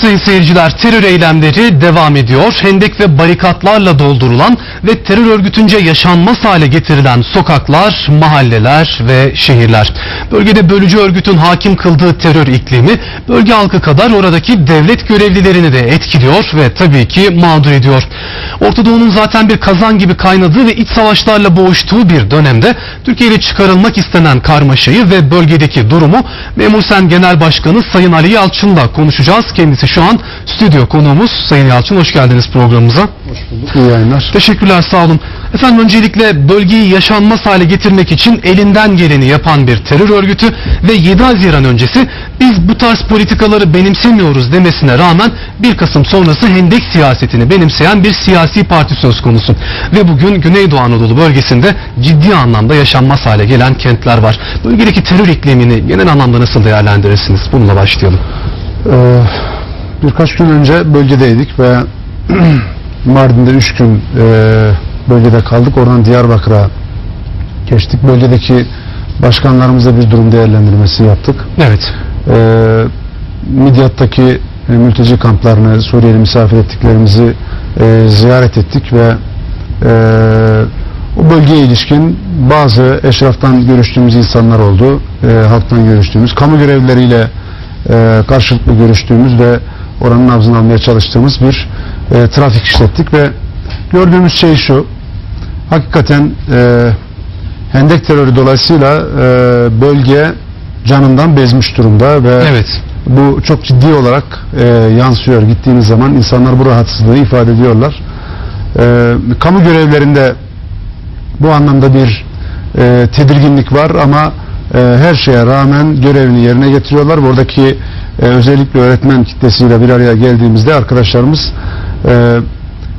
sayın seyirciler terör eylemleri devam ediyor. Hendek ve barikatlarla doldurulan ve terör örgütünce yaşanmaz hale getirilen sokaklar, mahalleler ve şehirler. Bölgede bölücü örgütün hakim kıldığı terör iklimi bölge halkı kadar oradaki devlet görevlilerini de etkiliyor ve tabii ki mağdur ediyor. Orta Doğu'nun zaten bir kazan gibi kaynadığı ve iç savaşlarla boğuştuğu bir dönemde Türkiye ile çıkarılmak istenen karmaşayı ve bölgedeki durumu Memur Sen Genel Başkanı Sayın Ali Yalçın'la konuşacağız. Kendisi şu an stüdyo konuğumuz. Sayın Yalçın hoş geldiniz programımıza. Hoş bulduk. İyi yayınlar. Teşekkürler sağ olun. Efendim öncelikle bölgeyi yaşanmaz hale getirmek için elinden geleni yapan bir terör örgütü ve 7 Haziran öncesi biz bu tarz politikaları benimsemiyoruz demesine rağmen 1 Kasım sonrası hendek siyasetini benimseyen bir siyasi parti söz konusu. Ve bugün Güneydoğu Anadolu bölgesinde ciddi anlamda yaşanmaz hale gelen kentler var. Bölgedeki terör iklimini genel anlamda nasıl değerlendirirsiniz? Bununla başlayalım. Ee, birkaç gün önce bölgedeydik ve Mardin'de 3 gün e, bölgede kaldık. Oradan Diyarbakır'a geçtik. Bölgedeki başkanlarımızla bir durum değerlendirmesi yaptık. Evet. Ee, Midyat'taki e, mülteci kamplarını, Suriyeli misafir ettiklerimizi e, ziyaret ettik ve e, o bölgeye ilişkin bazı eşraftan görüştüğümüz insanlar oldu. E, halktan görüştüğümüz, kamu görevlileriyle e, karşılıklı görüştüğümüz ve oranın nabzını almaya çalıştığımız bir e, trafik işlettik ve gördüğümüz şey şu. Hakikaten e, hendek terörü dolayısıyla e, bölge canından bezmiş durumda ve Evet. bu çok ciddi olarak e, yansıyor. Gittiğiniz zaman insanlar bu rahatsızlığı ifade ediyorlar. E, kamu görevlerinde bu anlamda bir e, tedirginlik var ama e, her şeye rağmen görevini yerine getiriyorlar. Buradaki e, özellikle öğretmen kitlesiyle bir araya geldiğimizde arkadaşlarımız e,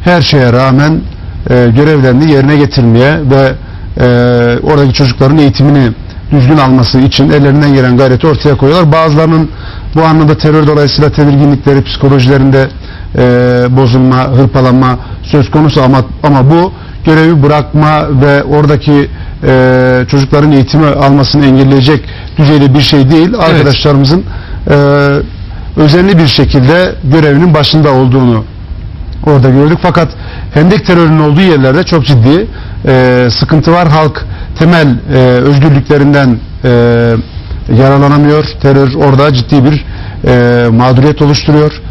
her şeye rağmen e, görevlerini yerine getirmeye ve e, oradaki çocukların eğitimini düzgün alması için ellerinden gelen gayreti ortaya koyuyorlar. Bazılarının bu anlamda terör dolayısıyla tedirginlikleri, psikolojilerinde e, bozulma, hırpalanma söz konusu ama ama bu görevi bırakma ve oradaki e, çocukların eğitimi almasını engelleyecek düzeyde bir şey değil. Arkadaşlarımızın e, özenli bir şekilde görevinin başında olduğunu orada gördük. Fakat hendek terörünün olduğu yerlerde çok ciddi e, sıkıntı var. Halk temel e, özgürlüklerinden e, yaralanamıyor. Terör orada ciddi bir e, mağduriyet oluşturuyor.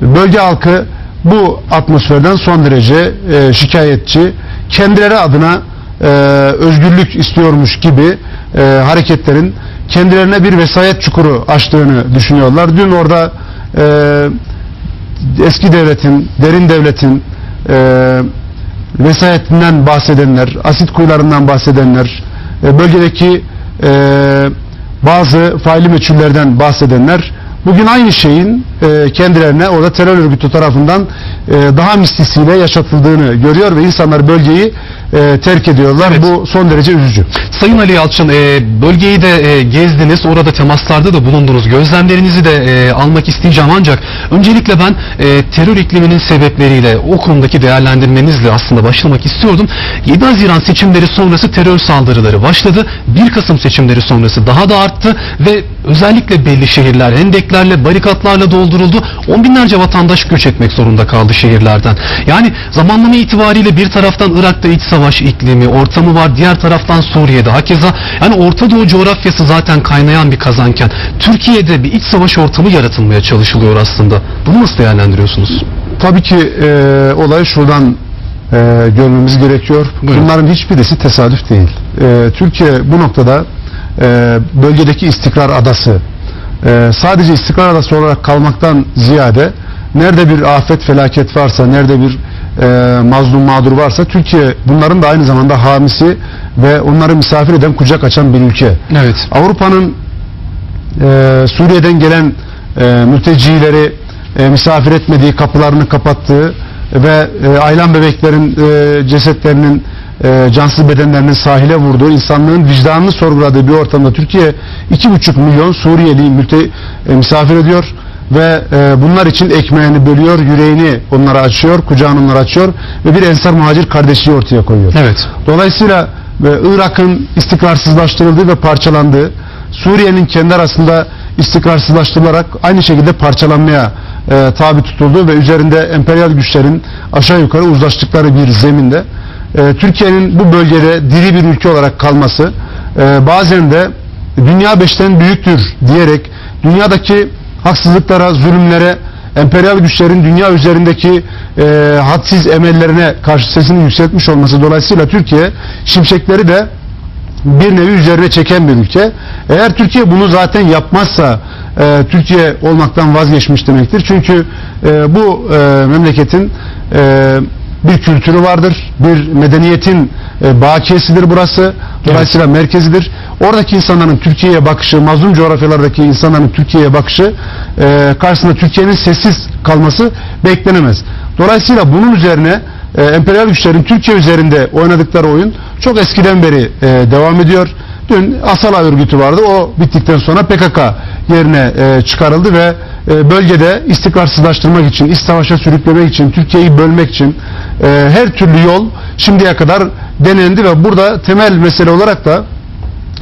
Bölge halkı bu atmosferden son derece e, şikayetçi. Kendileri adına e, özgürlük istiyormuş gibi e, hareketlerin kendilerine bir vesayet çukuru açtığını düşünüyorlar. Dün orada e, eski devletin, derin devletin e, vesayetinden bahsedenler, asit kuyularından bahsedenler, e, bölgedeki e, bazı faili meçhullerden bahsedenler bugün aynı şeyin e, kendilerine orada terör örgütü tarafından e, daha mislisiyle yaşatıldığını görüyor ve insanlar bölgeyi e, terk ediyorlar. Evet. Bu son derece üzücü. Sayın Ali Yalçın e, bölgeyi de e, gezdiniz, orada temaslarda da bulundunuz. Gözlemlerinizi de e, almak isteyeceğim ancak öncelikle ben e, terör ikliminin sebepleriyle o konudaki değerlendirmenizle aslında başlamak istiyordum. 7 Haziran seçimleri sonrası terör saldırıları başladı. 1 Kasım seçimleri sonrası daha da arttı ve özellikle belli şehirler hendeklerle, barikatlarla dolduruldu. On binlerce vatandaş göç etmek zorunda kaldı şehirlerden. Yani zamanlama itibariyle bir taraftan Irak'ta iç savaş iklimi, ortamı var. Diğer taraftan Suriye'de hakeza. Yani Orta Doğu coğrafyası zaten kaynayan bir kazanken Türkiye'de bir iç savaş ortamı yaratılmaya çalışılıyor aslında. Bunu nasıl değerlendiriyorsunuz? Tabii ki e, olayı şuradan e, görmemiz gerekiyor. Buyurun. Bunların hiçbirisi tesadüf değil. E, Türkiye bu noktada e, bölgedeki istikrar adası e, sadece istikrar adası olarak kalmaktan ziyade nerede bir afet felaket varsa, nerede bir e, mazlum mağdur varsa Türkiye bunların da aynı zamanda hamisi ve onları misafir eden kucak açan bir ülke. Evet. Avrupa'nın e, Suriye'den gelen e, mültecileri e, misafir etmediği, kapılarını kapattığı ve e, aylan bebeklerin e, cesetlerinin e, cansız bedenlerinin sahile vurduğu, insanlığın vicdanını sorguladığı bir ortamda Türkiye 2,5 milyon Suriyeli mülte, e, misafir ediyor ve e, bunlar için ekmeğini bölüyor, yüreğini onlara açıyor, kucağını onlara açıyor ve bir ensar muhacir kardeşliği ortaya koyuyor. Evet. Dolayısıyla ve Irak'ın istikrarsızlaştırıldığı ve parçalandığı, Suriye'nin kendi arasında istikrarsızlaştırılarak aynı şekilde parçalanmaya e, tabi tutulduğu ve üzerinde emperyal güçlerin aşağı yukarı uzlaştıkları bir zeminde e, Türkiye'nin bu bölgede diri bir ülke olarak kalması e, bazen de dünya beşten büyüktür diyerek dünyadaki haksızlıklara, zulümlere, emperyal güçlerin dünya üzerindeki e, hadsiz emellerine karşı sesini yükseltmiş olması dolayısıyla Türkiye şimşekleri de bir nevi üzerine çeken bir ülke. Eğer Türkiye bunu zaten yapmazsa e, Türkiye olmaktan vazgeçmiş demektir. Çünkü e, bu e, memleketin e, bir kültürü vardır, bir medeniyetin e, bakiyesidir burası. Dolayısıyla merkezidir. Oradaki insanların Türkiye'ye bakışı, mazlum coğrafyalardaki insanların Türkiye'ye bakışı e, karşısında Türkiye'nin sessiz kalması beklenemez. Dolayısıyla bunun üzerine e, emperyal güçlerin Türkiye üzerinde oynadıkları oyun çok eskiden beri e, devam ediyor. Dün Asala örgütü vardı. O bittikten sonra PKK yerine e, çıkarıldı ve bölgede istikrarsızlaştırmak için, iç savaşa sürüklemek için, Türkiye'yi bölmek için e, her türlü yol şimdiye kadar denendi ve burada temel mesele olarak da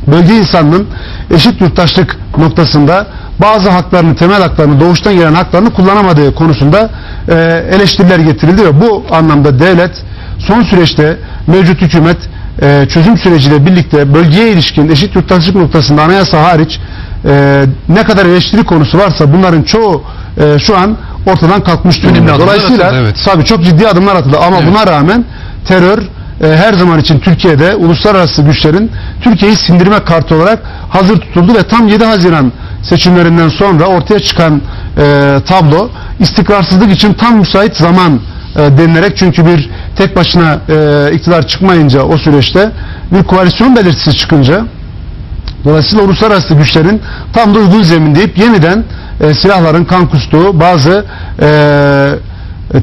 bölge insanının eşit yurttaşlık noktasında bazı haklarını, temel haklarını, doğuştan gelen haklarını kullanamadığı konusunda e, eleştiriler getirildi ve bu anlamda devlet son süreçte mevcut hükümet e, çözüm süreciyle birlikte bölgeye ilişkin eşit yurttaşlık noktasında anayasa hariç e, ne kadar eleştiri konusu varsa bunların çoğu e, şu an ortadan kalkmış durumda. Dolayısıyla atıldı, evet. tabii çok ciddi adımlar atıldı ama Evet. buna rağmen terör e, her zaman için Türkiye'de uluslararası güçlerin Türkiye'yi sindirme kartı olarak hazır tutuldu ve tam 7 Haziran seçimlerinden sonra ortaya çıkan e, tablo istikrarsızlık için tam müsait zaman e, denilerek çünkü bir tek başına e, iktidar çıkmayınca o süreçte bir koalisyon belirtisi çıkınca Dolayısıyla uluslararası güçlerin tam da uygun zemin deyip yeniden e, silahların kan kustuğu bazı e,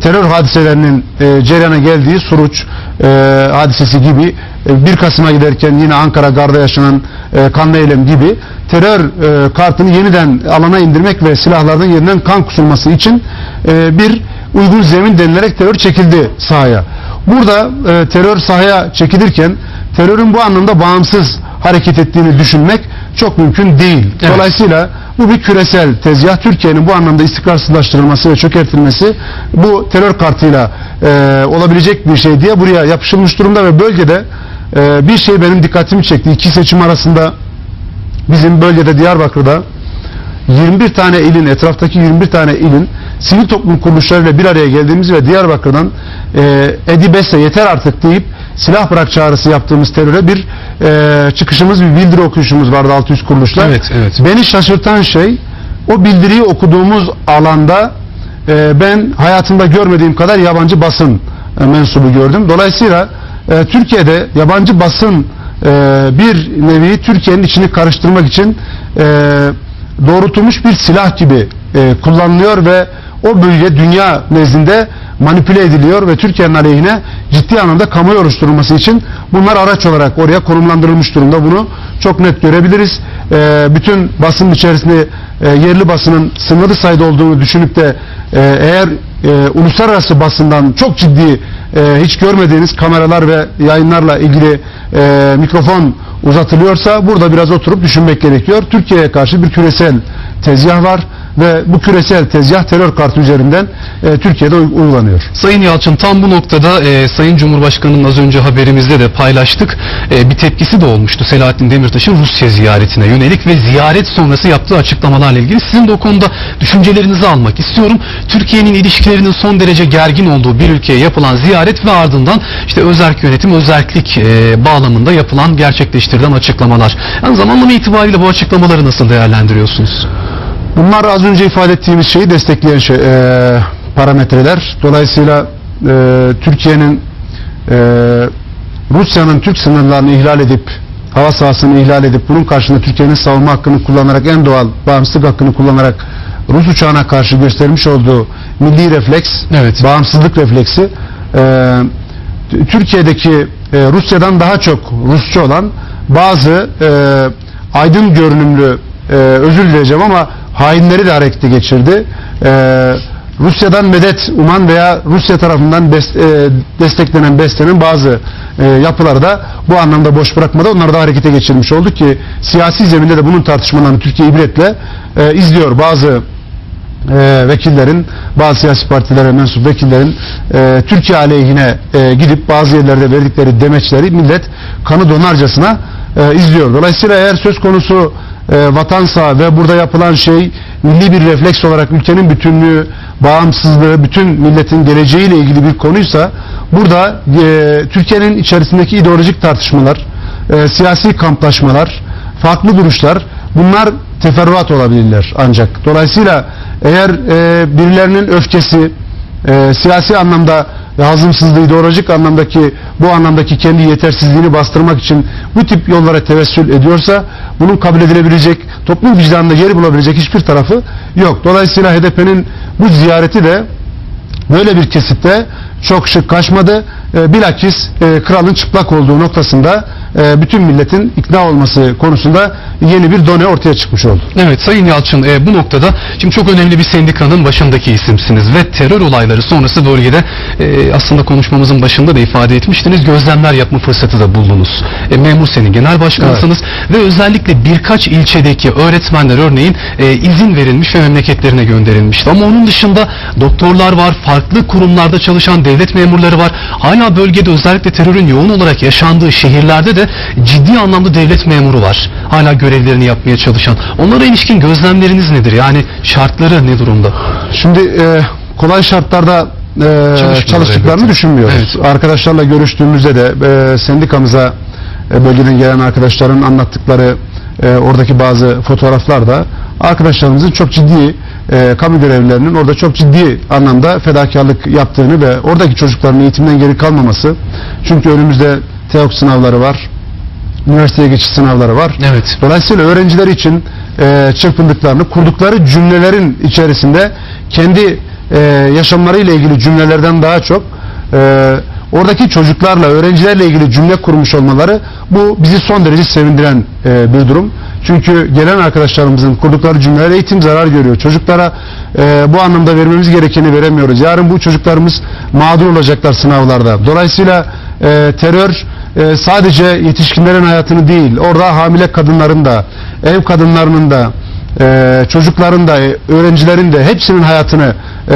terör hadiselerinin e, cereyana geldiği Suruç e, hadisesi gibi e, 1 Kasım'a giderken yine Ankara Gar'da yaşanan e, kanlı eylem gibi terör e, kartını yeniden alana indirmek ve silahlardan yeniden kan kusulması için e, bir uygun zemin denilerek terör çekildi sahaya. Burada e, terör sahaya çekilirken terörün bu anlamda bağımsız hareket ettiğini düşünmek çok mümkün değil. Evet. Dolayısıyla bu bir küresel tezgah. Türkiye'nin bu anlamda istikrarsızlaştırılması ve çökertilmesi bu terör kartıyla e, olabilecek bir şey diye buraya yapışılmış durumda ve bölgede e, bir şey benim dikkatimi çekti. İki seçim arasında bizim bölgede Diyarbakır'da 21 tane ilin, etraftaki 21 tane ilin sivil toplum kuruluşlarıyla bir araya geldiğimiz ve Diyarbakır'dan e, Edibes'e yeter artık deyip silah bırak çağrısı yaptığımız teröre bir e, çıkışımız, bir bildiri okuyuşumuz vardı 600 kuruluşla. Evet, evet. Beni şaşırtan şey o bildiriyi okuduğumuz alanda e, ben hayatımda görmediğim kadar yabancı basın e, mensubu gördüm. Dolayısıyla e, Türkiye'de yabancı basın e, bir nevi Türkiye'nin içini karıştırmak için e, doğrultulmuş bir silah gibi e, kullanılıyor ve o bölge dünya nezdinde manipüle ediliyor ve Türkiye'nin aleyhine ciddi anlamda kamuoyu oluşturulması için bunlar araç olarak oraya konumlandırılmış durumda. Bunu çok net görebiliriz. E, bütün basının içerisinde e, yerli basının sınırlı sayıda olduğunu düşünüp de e, eğer e, uluslararası basından çok ciddi e, hiç görmediğiniz kameralar ve yayınlarla ilgili e, mikrofon uzatılıyorsa burada biraz oturup düşünmek gerekiyor. Türkiye'ye karşı bir küresel tezgah var ve bu küresel tezgah terör kartı üzerinden e, Türkiye'de uy- uygulanıyor. Sayın Yalçın tam bu noktada e, Sayın Cumhurbaşkanı'nın az önce haberimizde de paylaştık. E, bir tepkisi de olmuştu Selahattin Demirtaş'ın Rusya ziyaretine yönelik ve ziyaret sonrası yaptığı açıklamalarla ilgili. Sizin de o konuda düşüncelerinizi almak istiyorum. Türkiye'nin ilişkilerinin son derece gergin olduğu bir ülkeye yapılan ziyaret ve ardından işte özerk yönetim, özerklik e, bağlamında yapılan, gerçekleştirilen açıklamalar. Yani zamanlama itibariyle bu açıklamaları nasıl değerlendiriyorsunuz? Bunlar az önce ifade ettiğimiz şeyi destekleyen şey, e, parametreler. Dolayısıyla e, Türkiye'nin e, Rusya'nın Türk sınırlarını ihlal edip hava sahasını ihlal edip bunun karşında Türkiye'nin savunma hakkını kullanarak en doğal bağımsızlık hakkını kullanarak Rus uçağına karşı göstermiş olduğu milli refleks, Evet. bağımsızlık refleksi e, Türkiye'deki e, Rusya'dan daha çok Rusça olan bazı e, aydın görünümlü e, özür dileyeceğim ama hainleri de harekete geçirdi. E, Rusya'dan medet uman veya Rusya tarafından bes- e, desteklenen, beslenen bazı e, yapıları da bu anlamda boş bırakmadı. Onları da harekete geçirmiş olduk ki siyasi zeminde de bunun tartışmalarını Türkiye ibretle e, izliyor. Bazı e, vekillerin, bazı siyasi partilere mensup vekillerin e, Türkiye aleyhine e, gidip bazı yerlerde verdikleri demeçleri millet kanı donarcasına e, izliyor. Dolayısıyla eğer söz konusu e, vatansa ve burada yapılan şey milli bir refleks olarak ülkenin bütünlüğü, bağımsızlığı, bütün milletin geleceğiyle ilgili bir konuysa burada e, Türkiye'nin içerisindeki ideolojik tartışmalar, e, siyasi kamplaşmalar, farklı duruşlar bunlar teferruat olabilirler ancak. Dolayısıyla eğer e, birilerinin öfkesi e, siyasi anlamda ve hazımsızlığı ideolojik anlamdaki bu anlamdaki kendi yetersizliğini bastırmak için bu tip yollara tevessül ediyorsa bunun kabul edilebilecek toplum vicdanında yeri bulabilecek hiçbir tarafı yok. Dolayısıyla HDP'nin bu ziyareti de böyle bir kesitte çok şık kaçmadı. E, bilakis e, kralın çıplak olduğu noktasında e, bütün milletin ikna olması konusunda yeni bir done ortaya çıkmış oldu. Evet Sayın Yalçın e, bu noktada şimdi çok önemli bir sendikanın başındaki isimsiniz ve terör olayları sonrası bölgede e, aslında konuşmamızın başında da ifade etmiştiniz gözlemler yapma fırsatı da buldunuz. E, Memur Sen'in genel başkanısınız ve özellikle birkaç ilçedeki öğretmenler örneğin e, izin verilmiş ve memleketlerine gönderilmişti. Ama onun dışında doktorlar var, farklı kurumlarda çalışan devlet memurları var. Hala bölgede özellikle terörün yoğun olarak yaşandığı şehirlerde de ciddi anlamda devlet memuru var. Hala görevlerini yapmaya çalışan. Onlara ilişkin gözlemleriniz nedir? Yani şartları ne durumda? Şimdi e, kolay şartlarda e, çalıştıklarını elbette. düşünmüyoruz. Evet. Arkadaşlarla görüştüğümüzde de e, sendikamıza e, bölgeden gelen arkadaşların anlattıkları e, oradaki bazı fotoğraflar da arkadaşlarımızın çok ciddi e, kamu görevlilerinin orada çok ciddi anlamda fedakarlık yaptığını ve oradaki çocukların eğitimden geri kalmaması çünkü önümüzde TEOK sınavları var üniversiteye geçiş sınavları var. Evet. Dolayısıyla öğrenciler için e, çırpındıklarını, kurdukları cümlelerin içerisinde kendi e, yaşamlarıyla ilgili cümlelerden daha çok e, oradaki çocuklarla, öğrencilerle ilgili cümle kurmuş olmaları bu bizi son derece sevindiren e, bir durum. Çünkü gelen arkadaşlarımızın kurdukları cümleler eğitim zarar görüyor. Çocuklara e, bu anlamda vermemiz gerekeni veremiyoruz. Yarın bu çocuklarımız mağdur olacaklar sınavlarda. Dolayısıyla e, terör e, sadece yetişkinlerin hayatını değil, orada hamile kadınların da, ev kadınlarının da, e, çocukların da, öğrencilerin de hepsinin hayatını e,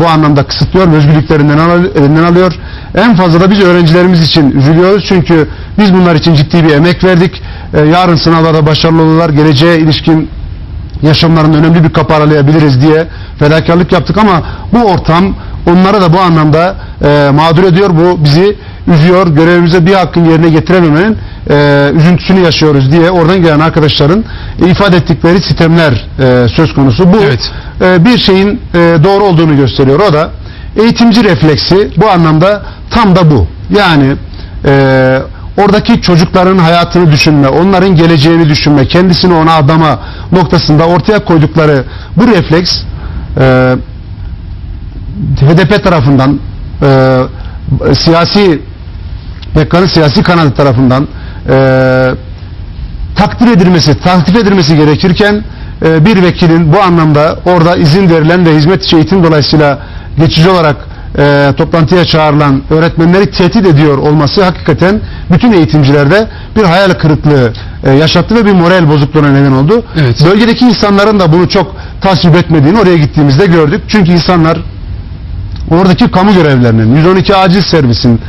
bu anlamda kısıtlıyor, özgürlüklerinden alıyor. En fazla da biz öğrencilerimiz için üzülüyoruz çünkü biz bunlar için ciddi bir emek verdik. E, yarın sınavlarda başarılı olurlar, geleceğe ilişkin yaşamlarında önemli bir kapı aralayabiliriz diye fedakarlık yaptık ama bu ortam onlara da bu anlamda e, mağdur ediyor. Bu bizi üzüyor. Görevimize bir hakkın yerine getirememenin e, üzüntüsünü yaşıyoruz diye oradan gelen arkadaşların ifade ettikleri sistemler e, söz konusu. Bu Evet. e, bir şeyin e, doğru olduğunu gösteriyor. O da eğitimci refleksi bu anlamda tam da bu. Yani e, oradaki çocukların hayatını düşünme, onların geleceğini düşünme, kendisini ona adama noktasında ortaya koydukları bu refleks e, HDP tarafından e, siyasi PKK'nın siyasi kanadı tarafından e, takdir edilmesi, takdir edilmesi gerekirken e, bir vekilin bu anlamda orada izin verilen ve hizmet içi eğitim dolayısıyla geçici olarak e, toplantıya çağrılan öğretmenleri tehdit ediyor olması hakikaten bütün eğitimcilerde bir hayal kırıklığı e, yaşattı ve bir moral bozukluğuna neden oldu. Evet. Bölgedeki insanların da bunu çok tasvip etmediğini oraya gittiğimizde gördük. Çünkü insanlar oradaki kamu görevlerinin, 112 acil servisin,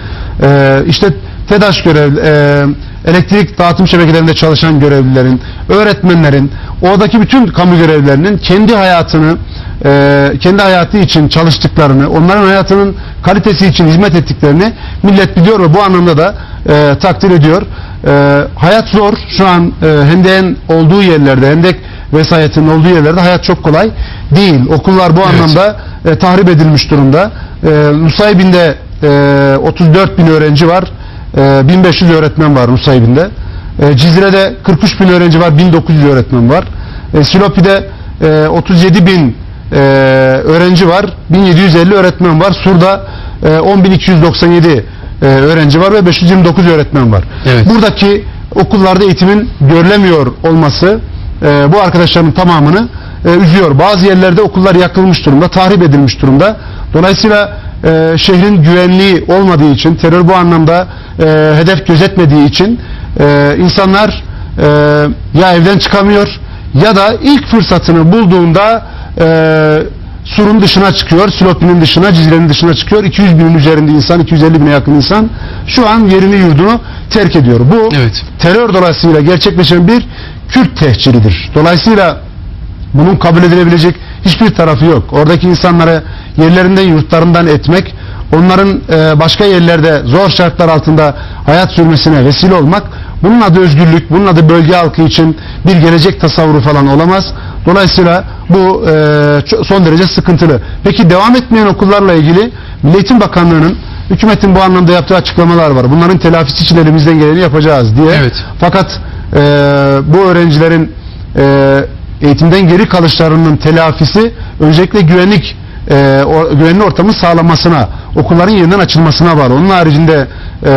e, işte TEDAŞ görev, e, elektrik dağıtım şebekelerinde çalışan görevlilerin, öğretmenlerin, oradaki bütün kamu görevlilerinin kendi hayatını, e, kendi hayatı için çalıştıklarını, onların hayatının kalitesi için hizmet ettiklerini millet biliyor ve bu anlamda da e, takdir ediyor. E, hayat zor. Şu an e, Hendek'in olduğu yerlerde, Hendek vesayetinin olduğu yerlerde hayat çok kolay değil. Okullar bu Evet. anlamda e, tahrip edilmiş durumda. E, Nusaybin'de e, 34 bin öğrenci var. E, 1500 öğretmen var Nusaybin'de. E, Cizre'de 43 bin öğrenci var. 1900 öğretmen var. E, Silopi'de e, 37 bin e, öğrenci var. 1750 öğretmen var. Sur'da e, 10.297 e, öğrenci var ve 529 öğretmen var. Evet. Buradaki okullarda eğitimin görülemiyor olması e, bu arkadaşların tamamını e, üzüyor. Bazı yerlerde okullar yakılmış durumda, tahrip edilmiş durumda. Dolayısıyla e, şehrin güvenliği olmadığı için, terör bu anlamda e, hedef gözetmediği için e, insanlar e, ya evden çıkamıyor ya da ilk fırsatını bulduğunda e, surun dışına çıkıyor, Silopi'nin dışına, Cizre'nin dışına çıkıyor. 200 binin üzerinde insan, 250 bine yakın insan şu an yerini yurdunu terk ediyor. Bu Evet. terör dolayısıyla gerçekleşen bir Kürt tehciridir. Dolayısıyla bunun kabul edilebilecek hiçbir tarafı yok. Oradaki insanları yerlerinden yurtlarından etmek, onların e, başka yerlerde zor şartlar altında hayat sürmesine vesile olmak, bunun adı özgürlük, bunun adı bölge halkı için bir gelecek tasavvuru falan olamaz. Dolayısıyla bu e, son derece sıkıntılı. Peki devam etmeyen okullarla ilgili Milli Eğitim Bakanlığı'nın hükümetin bu anlamda yaptığı açıklamalar var. Bunların telafisi için elimizden geleni yapacağız diye. Evet. Fakat e, bu öğrencilerin e, eğitimden geri kalışlarının telafisi öncelikle güvenlik e, o, güvenli ortamın sağlanmasına, okulların yeniden açılmasına bağlı. Onun haricinde e,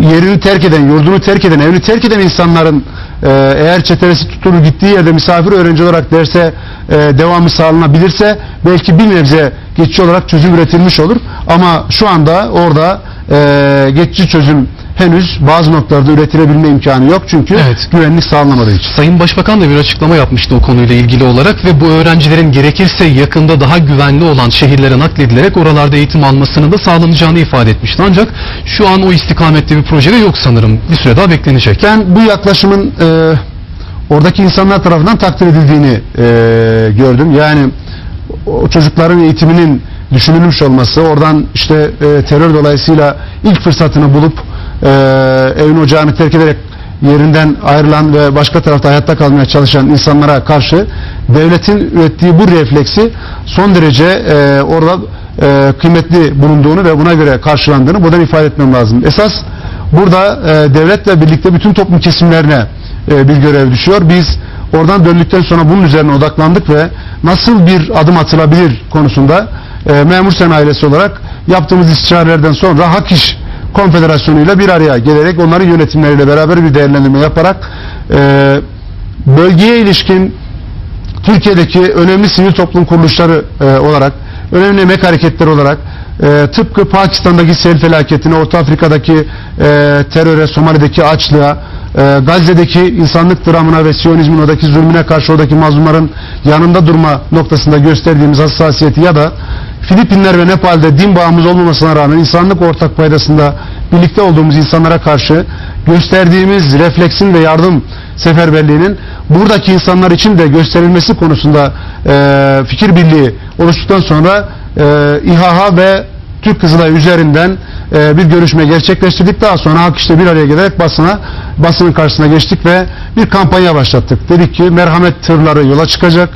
yerini terk eden, yurdunu terk eden, evini terk eden insanların e, eğer çetelesi tutulur gittiği yerde misafir öğrenci olarak derse e, devamı sağlanabilirse belki bir nebze geçici olarak çözüm üretilmiş olur. Ama şu anda orada e, geçici çözüm henüz bazı noktalarda üretilebilme imkanı yok çünkü Evet. güvenlik sağlanamadığı için. Sayın Başbakan da bir açıklama yapmıştı o konuyla ilgili olarak ve bu öğrencilerin gerekirse yakında daha güvenli olan şehirlere nakledilerek oralarda eğitim almasının da sağlanacağını ifade etmişti. Ancak şu an o istikamette bir projede yok sanırım. Bir süre daha beklenecek. Ben bu yaklaşımın e, oradaki insanlar tarafından takdir edildiğini e, gördüm. Yani o çocukların eğitiminin düşünülmüş olması, oradan işte e, terör dolayısıyla ilk fırsatını bulup e, evin ocağını terk ederek yerinden ayrılan ve başka tarafta hayatta kalmaya çalışan insanlara karşı devletin ürettiği bu refleksi son derece e, orada e, kıymetli bulunduğunu ve buna göre karşılandığını buradan ifade etmem lazım. Esas burada e, devletle birlikte bütün toplum kesimlerine e, bir görev düşüyor. Biz oradan döndükten sonra bunun üzerine odaklandık ve nasıl bir adım atılabilir konusunda e, memur sen ailesi olarak yaptığımız istişarelerden sonra Hak İş Konfederasyonu'yla bir araya gelerek onların yönetimleriyle beraber bir değerlendirme yaparak e, bölgeye ilişkin Türkiye'deki önemli sivil toplum kuruluşları e, olarak, önemli emek hareketleri olarak e, tıpkı Pakistan'daki sel felaketine, Orta Afrika'daki e, teröre, Somali'deki açlığa, e, Gazze'deki insanlık dramına ve Siyonizmin oradaki zulmüne karşı oradaki mazlumların yanında durma noktasında gösterdiğimiz hassasiyeti ya da Filipinler ve Nepal'de din bağımız olmamasına rağmen insanlık ortak paydasında birlikte olduğumuz insanlara karşı gösterdiğimiz refleksin ve yardım seferberliğinin buradaki insanlar için de gösterilmesi konusunda e, fikir birliği oluştuktan sonra e, İHA ve Türk Kızılay üzerinden e, bir görüşme gerçekleştirdik. Daha sonra Hak işte bir araya gelerek basına, basının karşısına geçtik ve bir kampanya başlattık. Dedik ki merhamet tırları yola çıkacak,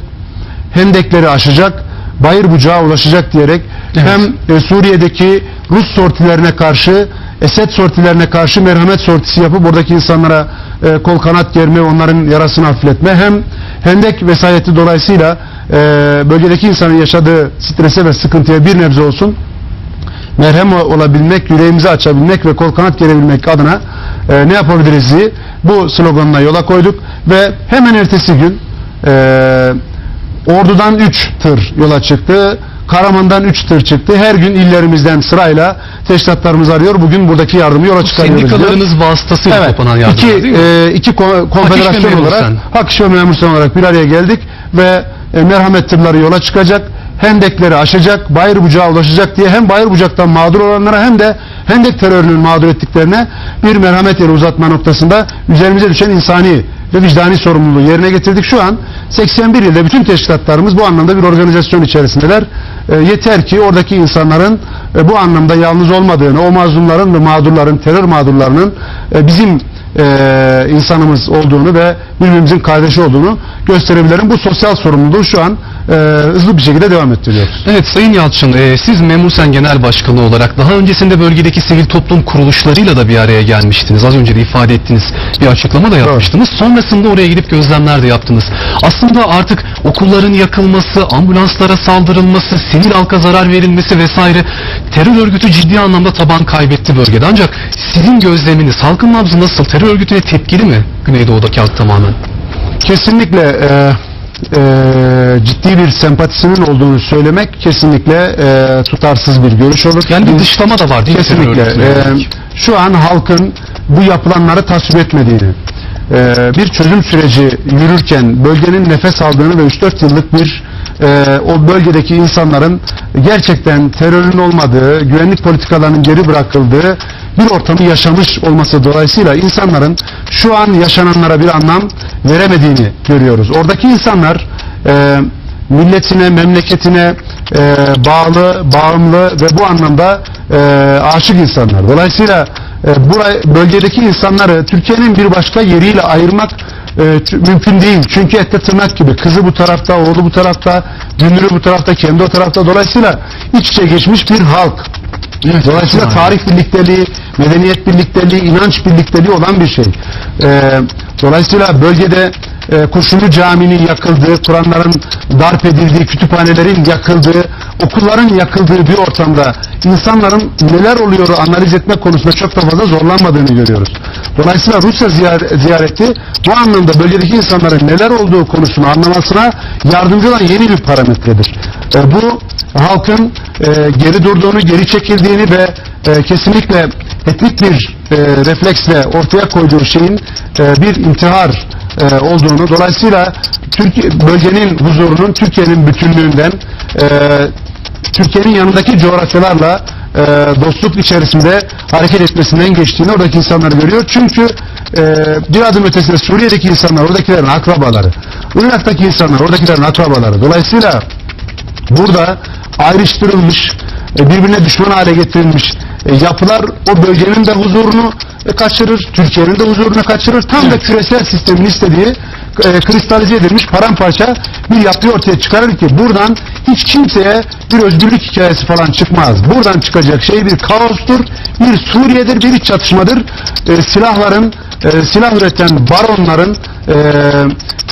hendekleri aşacak, bayır bucağa ulaşacak diyerek Evet. hem e, Suriye'deki Rus sortilerine karşı Esed sortilerine karşı merhamet sortisi yapıp oradaki insanlara e, kol kanat germe, onların yarasını hafifletme hem hendek vesayeti dolayısıyla e, bölgedeki insanın yaşadığı strese ve sıkıntıya bir nebze olsun merhem olabilmek, yüreğimizi açabilmek ve kol kanat gerebilmek adına e, ne yapabiliriz diye bu sloganla yola koyduk ve hemen ertesi gün e, Ordu'dan 3 tır yola çıktı. Karaman'dan 3 tır çıktı. Her gün illerimizden sırayla teşkilatlarımız arıyor. Bugün buradaki yardımı yola çıkarıyoruz. diyor. Sendikalarınız vasıtasıyla Evet. kopanan yardımlar iki, e, iki ko- konfederasyon Memur olarak. Hak İş ve olarak bir araya geldik ve e, merhamet tırları yola çıkacak. Hendekleri aşacak, bayır bucağa ulaşacak diye hem bayır bucaktan mağdur olanlara hem de hendek terörünün mağdur ettiklerine bir merhamet eli uzatma noktasında üzerimize düşen insani ve vicdani sorumluluğu yerine getirdik. Şu an 81 ilde bütün teşkilatlarımız bu anlamda bir organizasyon içerisindeler. E, yeter ki oradaki insanların e, bu anlamda yalnız olmadığını, o mazlumların ve mağdurların, terör mağdurlarının e, bizim e, insanımız olduğunu ve birbirimizin kardeşi olduğunu gösterebilirim. Bu sosyal sorumluluğu şu an e, hızlı bir şekilde devam ettiriyoruz. Evet Sayın Yalçın, e, siz Memursen Genel Başkanı olarak daha öncesinde bölgedeki sivil toplum kuruluşlarıyla da bir araya gelmiştiniz. Az önce de ifade ettiniz, bir açıklama da yapmıştınız. Sonrasında oraya gidip gözlemler de yaptınız. Aslında artık okulların yakılması, ambulanslara saldırılması, sivil halka zarar verilmesi vesaire terör örgütü ciddi anlamda taban kaybetti bölgede. Ancak sizin gözleminiz, halkın nabzı nasıl? Terör örgütüne tepkili mi Güneydoğu'daki halk tamamen? Kesinlikle e, e, ciddi bir sempatisinin olduğunu söylemek kesinlikle e, tutarsız bir görüş olur. Yani bir dışlama da var değil mi? Kesinlikle. yönelik? şu an halkın bu yapılanları tasvip etmediğini, e, bir çözüm süreci yürürken bölgenin nefes aldığını ve 3-4 yıllık bir e, o bölgedeki insanların gerçekten terörün olmadığı, güvenlik politikalarının geri bırakıldığı bir ortamı yaşamış olması dolayısıyla insanların şu an yaşananlara bir anlam veremediğini görüyoruz. Oradaki insanlar e, milletine, memleketine e, bağlı, bağımlı ve bu anlamda e, aşık insanlar. Dolayısıyla e, burayı, bölgedeki insanları Türkiye'nin bir başka yeriyle ayırmak e, mümkün değil. Çünkü ette tırnak gibi. Kızı bu tarafta, oğlu bu tarafta, dünürü bu tarafta, kendi o tarafta. Dolayısıyla iç içe geçmiş bir halk. Evet, Dolayısıyla tarih birlikteliği, medeniyet birlikteliği, inanç birlikteliği olan bir şey. Ee, dolayısıyla bölgede e, Kurşunlu Camii'nin yakıldığı, Kur'anların darp edildiği, kütüphanelerin yakıldığı, okulların yakıldığı bir ortamda insanların neler oluyor analiz etme konusunda çok da fazla zorlanmadığını görüyoruz. Dolayısıyla Rusya ziyar- ziyareti bu anlamda bölgedeki insanların neler olduğu konusunu anlamasına yardımcı olan yeni bir parametredir. E, bu halkın e, geri durduğunu, geri çekildiğini ve e, kesinlikle etnik bir e, refleksle ortaya koyduğu şeyin e, bir intihar e, olduğunu, dolayısıyla Türkiye bölgenin huzurunun Türkiye'nin bütünlüğünden e, Türkiye'nin yanındaki coğrafyalarla e, dostluk içerisinde hareket etmesinden geçtiğini oradaki insanlar görüyor. Çünkü e, bir adım ötesinde Suriye'deki insanlar oradakilerin akrabaları, Irak'taki insanlar oradakilerin akrabaları. Dolayısıyla burada ayrıştırılmış, e, birbirine düşman hale getirilmiş e, yapılar o bölgenin de huzurunu e, kaçırır, Türkiye'nin de huzurunu kaçırır. Tam da küresel sistemin istediği e, kristalize edilmiş paramparça bir yapıyı ortaya çıkarır ki buradan hiç kimseye bir özgürlük hikayesi falan çıkmaz. Buradan çıkacak şey bir kaostur, bir Suriye'dir, bir iç çatışmadır. E, silahların, e, silah üreten baronların, e,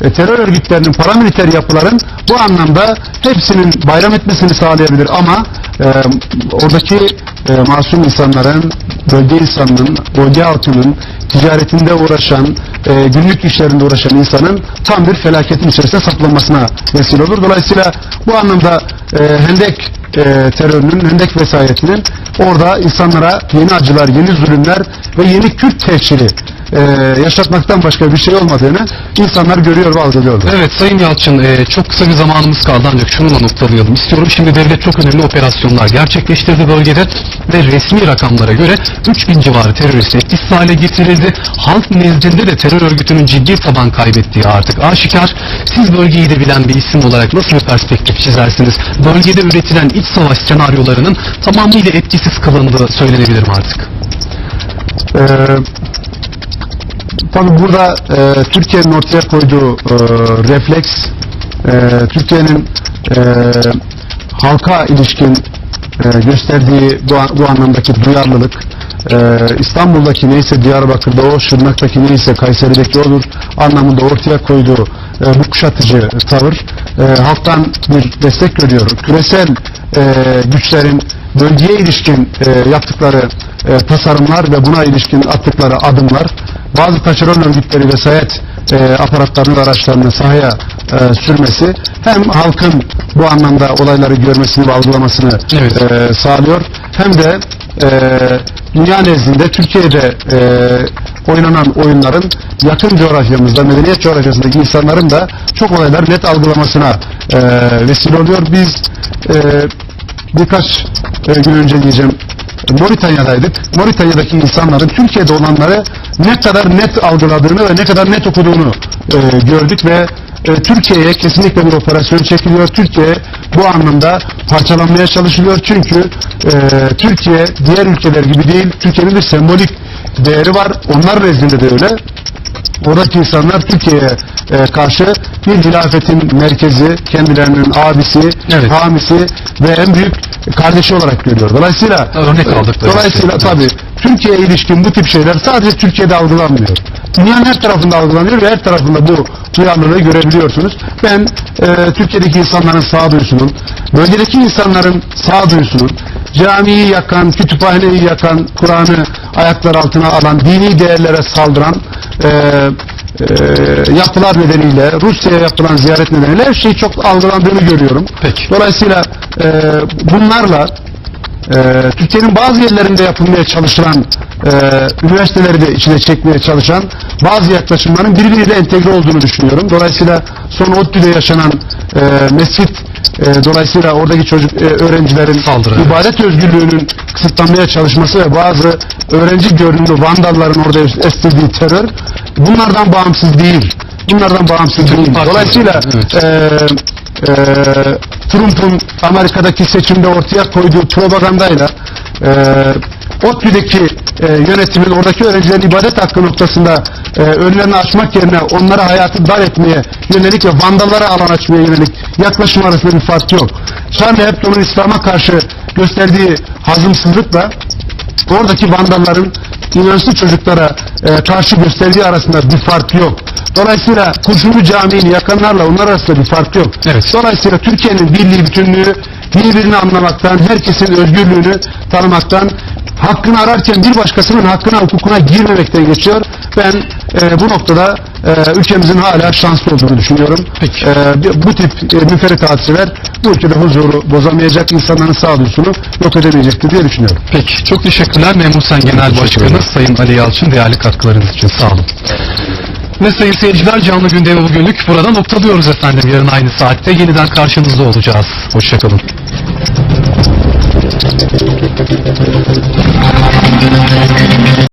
e, terör örgütlerinin, paramiliter yapıların bu anlamda hepsinin bayram etmesini sağlayabilir ama e, oradaki e, masum insanların, bölge insanının, bölge halkının ticaretinde uğraşan, e, günlük işlerinde uğraşan insanın tam bir felaketin içerisinde saklanmasına vesile olur. Dolayısıyla bu anlamda e, Hendek e, terörünün, Hendek vesayetinin orada insanlara yeni acılar, yeni zulümler ve yeni Kürt tehciri e, yaşatmaktan başka bir şey olmadığını insanlar görüyor ve algılıyorlar. Evet Sayın Yalçın e, çok kısa bir zamanımız kaldı ancak şununla noktalayalım istiyorum. Şimdi devlet çok önemli operasyonlar gerçekleştirdi bölgede ve resmi rakamlara göre 3000 civarı terörist etkisiz hale getirildi. Halk nezdinde de terör örgütünün ciddi taban kaybettiği artık aşikar. Siz bölgeyi de bilen bir isim olarak nasıl bir perspektif çizersiniz? Bölgede üretilen iç savaş senaryolarının tamamıyla etkisiz kılındığı söylenebilir mi artık? Ee, tabii burada e, Türkiye'nin ortaya koyduğu e, refleks, e, Türkiye'nin e, halka ilişkin e, gösterdiği bu, bu anlamdaki duyarlılık, e, İstanbul'daki neyse Diyarbakır'da o, Şırnak'taki neyse Kayseri'deki odur anlamında ortaya koyduğu e, bu kuşatıcı tavır e, halktan bir destek görüyor. Küresel e, güçlerin bölgeye ilişkin e, yaptıkları e, tasarımlar ve buna ilişkin attıkları adımlar bazı taşeron örgütleri vesayet e, aparatlarını ve araçlarını sahaya e, sürmesi hem halkın bu anlamda olayları görmesini ve algılamasını Evet. e, sağlıyor hem de e, dünya nezdinde Türkiye'de e, oynanan oyunların yakın coğrafyamızda, medeniyet coğrafyasındaki insanların da çok olayları net algılamasına e, vesile oluyor. Biz e, birkaç e, gün önce diyeceğim Moritanya'daydık. Moritanya'daki insanların Türkiye'de olanları ne kadar net algıladığını ve ne kadar net okuduğunu e, gördük ve e, Türkiye'ye kesinlikle bir operasyon çekiliyor. Türkiye bu anlamda parçalanmaya çalışılıyor. Çünkü e, Türkiye diğer ülkeler gibi değil. Türkiye'nin bir sembolik değeri var. Onlar nezdinde de öyle. Oradaki insanlar Türkiye'ye e, karşı bir hilafetin merkezi, kendilerinin abisi, Evet. hamisi ve en büyük kardeşi olarak görüyor. Dolayısıyla Örnek aldıkları Dolayısıyla şey. tabii Türkiye'ye ilişkin bu tip şeyler sadece Türkiye'de algılanmıyor. Dünyanın her tarafında algılanıyor ve her tarafında bu duyarlılığı görebiliyorsunuz. Ben e, Türkiye'deki insanların sağduyusunun, bölgedeki insanların sağduyusunun, camiyi yakan, kütüphaneyi yakan, Kur'an'ı ayaklar altına alan, dini değerlere saldıran, e, yapılar nedeniyle, Rusya'ya yapılan ziyaret nedeniyle her şey çok algılandığını görüyorum. Peki. Dolayısıyla e, bunlarla e, Türkiye'nin bazı yerlerinde yapılmaya çalışılan e, üniversiteleri de içine çekmeye çalışan bazı yaklaşımların birbiriyle entegre olduğunu düşünüyorum. Dolayısıyla son ODTÜ'de yaşanan e, mescit e, dolayısıyla oradaki çocuk e, öğrencilerin Saldırı, ibadet özgürlüğünün kısıtlanmaya çalışması ve bazı öğrenci görünümlü vandalların orada estirdiği terör bunlardan bağımsız değil. Bunlardan bağımsız değil. Dolayısıyla evet. e, e, Trump'un Amerika'daki seçimde ortaya koyduğu propagandayla e, ODTÜ'deki e, yönetimin oradaki öğrencilerin ibadet hakkı noktasında e, önlerini açmak yerine onlara hayatı dar etmeye yönelik ve vandallara alan açmaya yönelik yaklaşım arasında bir fark yok. Charlie Hebdo'nun İslam'a karşı gösterdiği hazımsızlıkla oradaki vandalların inançlı çocuklara e, karşı gösterdiği arasında bir fark yok. Dolayısıyla Kurşunlu Camii'ni yakanlarla onlar arasında bir fark yok. Evet. Dolayısıyla Türkiye'nin birliği, bütünlüğü birbirini anlamaktan, herkesin özgürlüğünü tanımaktan, hakkını ararken bir başkasının hakkına, hukukuna girmemekten geçiyor. Ben e, bu noktada e, ülkemizin hala şanslı olduğunu düşünüyorum. Peki. E, bu tip e, müferit hadiseler bu ülkede huzuru bozamayacak, insanların sağduyusunu yok edemeyecektir diye düşünüyorum. Peki. Çok teşekkürler Memur Sen Genel Başkanı Sayın Ali Yalçın değerli katkılarınız için sağ olun. Ve sayın seyirciler canlı gündemi bugünlük burada noktalıyoruz efendim. Yarın aynı saatte yeniden karşınızda olacağız. Hoşçakalın. Thank.